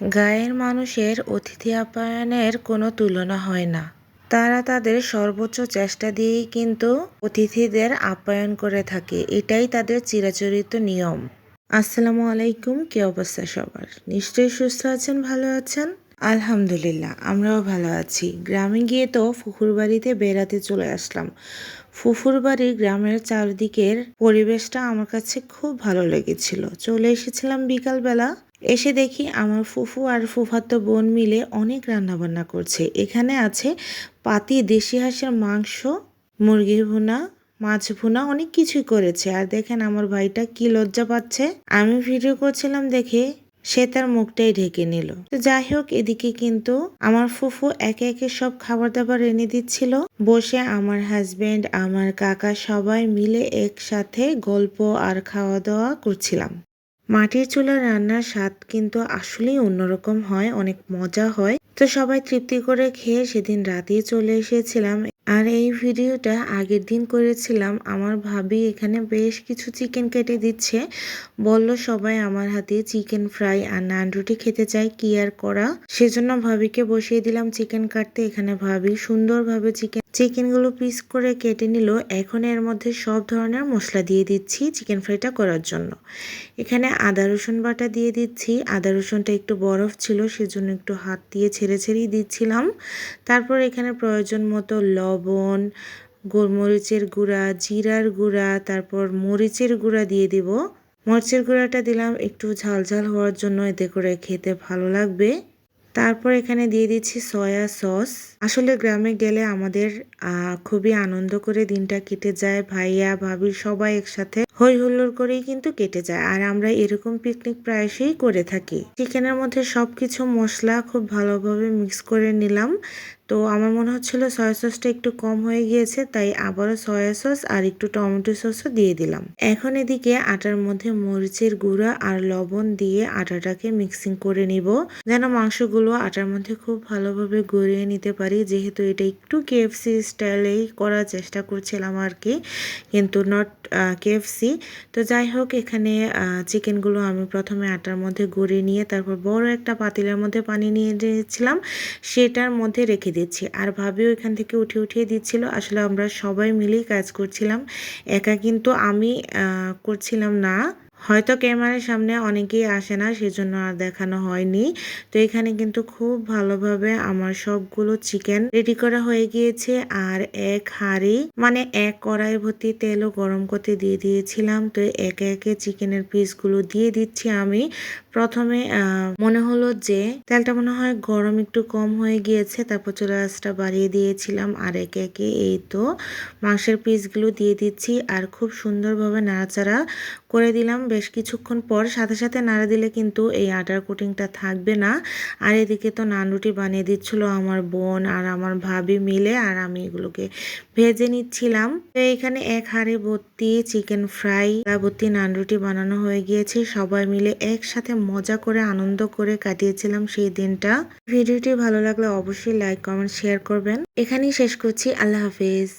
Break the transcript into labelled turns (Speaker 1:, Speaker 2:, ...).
Speaker 1: গাঁয়ের মানুষের অতিথি আপ্যায়নের কোনো তুলনা হয় না। তারা তাদের সর্বোচ্চ চেষ্টা দিয়েই কিন্তু অতিথিদের আপ্যায়ন করে থাকে। এটাই তাদের চিরাচরিত নিয়ম। আসসালামু আলাইকুম, কি অবস্থা সবার? নিশ্চয়ই সুস্থ আছেন, ভালো আছেন? আলহামদুলিল্লাহ, আমরাও ভালো আছি। গ্রামে গিয়ে তো ফুফুর বাড়িতে বেড়াতে চলে আসলাম। ফুফুর বাড়ির গ্রামের চারদিকের পরিবেশটা আমার কাছে খুব ভালো লেগেছিল। চলে এসেছিলাম বিকালবেলা। এসে দেখি আমার ফুফু আর ফুফাতো বোন মিলে অনেক রান্নাবান্না করছে। এখানে আছে পাতি, দেশি হাঁসের মাংস, মুরগি ভুনা, মাছ ভুনা, অনেক কিছুই করেছে। আর দেখেন আমার ভাইটা কি লজ্জা পাচ্ছে। আমি ভিডিও করছিলাম দেখে সে তার মুখটাই ঢেকে নিল। তো যাই হোক, এদিকে কিন্তু আমার ফুফু একে একে সব খাবার দাবার এনে দিচ্ছিল। বসে আমার হাজবেন্ড আমার কাকা সবাই মিলে একসাথে গল্প আর খাওয়া দাওয়া করছিলাম। মাটির চুলা রান্নার স্বাদ কিন্তু আসলেই অন্যরকম হয়, অনেক মজা হয়। তো সবাই তৃপ্তি করে খেয়ে সেদিন রাতেই চলে এসেছিলাম। আর এই ভিডিওটা আগের দিন করেছিলাম। আমার ভাবি এখানে বেশ কিছু চিকেন কেটে দিচ্ছে। বলল, সবাই আমার হাতে চিকেন ফ্রাই আর নান রুটি খেতে চাই কি আর করা? সেজন্য ভাবিকে বসিয়ে দিলাম চিকেন কাটতে। এখানে ভাবি সুন্দরভাবে চিকেন চিকেনগুলো পিস করে কেটে নিল। এখন এর মধ্যে সব ধরনের মশলা দিয়ে দিচ্ছি চিকেন ফ্রাইটা করার জন্য। এখানে আদা, রসুন বাটা দিয়ে দিচ্ছি। আদা, রসুনটা একটু বরফ ছিল, সেজন্য একটু হাত দিয়ে ছেড়ে ছেড়েই দিচ্ছিলাম। তারপর এখানে প্রয়োজন মতো লবণ, গোলমরিচের গুঁড়া, জিরার গুঁড়া, তারপর মরিচের গুঁড়া দিয়ে দিব। মরিচের গুঁড়াটা দিলাম একটু ঝাল ঝাল হওয়ার জন্য, এতে করে খেতে ভালো লাগবে। তারপর এখানে দিয়ে দিচ্ছি সয়া সস। আসলে গ্রামে গেলে আমাদের খুবই আনন্দ করে দিনটা কেটে যায়। ভাইয়া, ভাবি সবাই একসাথে হই হুল্লোড় করেই কিন্তু কেটে যায়। আর আমরা এরকম পিকনিক প্রায়শই করে থাকি। চিকেনের মধ্যে সবকিছু মশলা খুব ভালোভাবে মিক্স করে নিলাম। তো আমার মনে হচ্ছিল সয়া সসটা একটু কম হয়ে গিয়েছে, তাই আবারও সয়া সস আর একটু টমেটো সসও দিয়ে দিলাম। এখন এদিকে আটার মধ্যে মরিচের গুঁড়া আর লবণ দিয়ে আটাটাকে মিক্সিং করে নিব, যেন মাংসগুলো আটার মধ্যে খুব ভালোভাবে গড়িয়ে নিতে পারি। যেহেতু এটা একটু কেএফসি স্টাইলেই করার চেষ্টা করছিলাম আর কি কিন্তু নট কেএফসি তো যাই হোক, এখানে চিকেনগুলো আমি প্রথমে আটার মধ্যে গড়িয়ে নিয়ে তারপর বড় একটা পাতিলের মধ্যে পানি নিয়ে নিয়েছিলাম, সেটার মধ্যে রেখে দিচ্ছি আর ভাবিও এখান থেকে উঠে উঠিয়ে দিচ্ছিল। আসলে আমরা সবাই মিলেই কাজ করছিলাম। একা কিন্তু আমি করছিলাম না। হয়তো ক্যামেরার সামনে অনেকেই আসে না, সেজন্য আর দেখানো হয়নি। তো এখানে কিন্তু খুব ভালোভাবে আমার সবগুলো চিকেন রেডি করা হয়ে গিয়েছে। আর এক হাঁড়ি মানে এক কড়াই ভর্তি তেলও গরম করতে দিয়ে দিয়েছিলাম। তো একে একে চিকেনের পিসগুলো দিয়ে দিচ্ছি আমি। প্রথমে মনে হলো যে তেলটা মনে হয় গরম একটু কম হয়ে গিয়েছে, তারপর চুলা আঁচটা বাড়িয়ে দিয়েছিলাম আর একে একে এই তো মাংসের পিসগুলো দিয়ে দিচ্ছি আর খুব সুন্দরভাবে নাড়াচাড়া করে দিলাম। বেশ কিছুক্ষণ পর সাথে সাথে নাড়া দিলে কিন্তু এই আটার কোটিংটা থাকবে না। আর এদিকে তো নান রুটি বানিয়ে দিচ্ছিল আমার বোন আর আমার ভাবি মিলে আর আমি এগুলোকে ভেজে নিচ্ছিলাম। তো এখানে এক হাড়ে ভর্তি চিকেন ফ্রাই ভর্তি নান রুটি বানানো হয়ে গিয়েছে। সবাই মিলে একসাথে মজা করে, আনন্দ করে কাটিয়েছিলাম সেই দিনটা। ভিডিওটি ভালো লাগলে অবশ্যই লাইক কমেন্ট শেয়ার করবেন। এখানেই শেষ করছি। আল্লাহ হাফিজ।